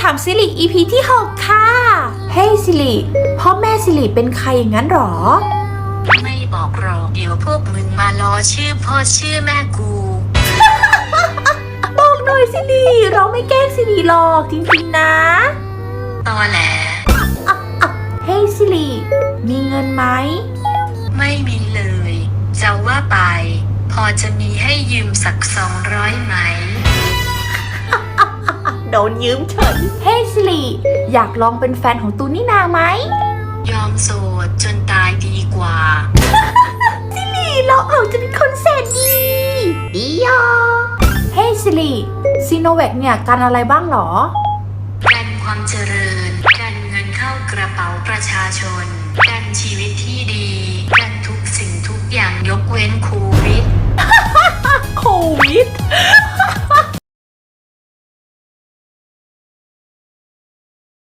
ถามสิริ EP ที่ 6 ค่ะ เฮ้ยสิริพ่อแม่สิริเป็นใครอย่างนั้นหรอ ไม่บอกหรอกเดี๋ยวพวกมึงมาล้อชื่อพ่อชื่อแม่กู บอกหน่อยสิริเราไม่แกล้งสิริหรอกจริงๆนะตอแหลเฮ้ยสิริมีเงินไหม ไม่มีเลย จะว่าไป พอจะมีให้ยืมสักสองร้อยไหม โดนยืมเฉย เฮ้ยสิริอยากลองเป็นแฟนของตูนี่นาไหม ยอมโสดจนตายดีกว่า สิริเราเอาจะเป็นคนแสนดีดียอเฮ้ยสิริซีโนแวคเนี่ยกันอะไรบ้างหรอ กันความเจริญ กันเงินเข้ากระเป๋าประชาชน กันชีวิตที่ดี กันทุกสิ่งทุกอย่างยกเว้นโควิดโควิด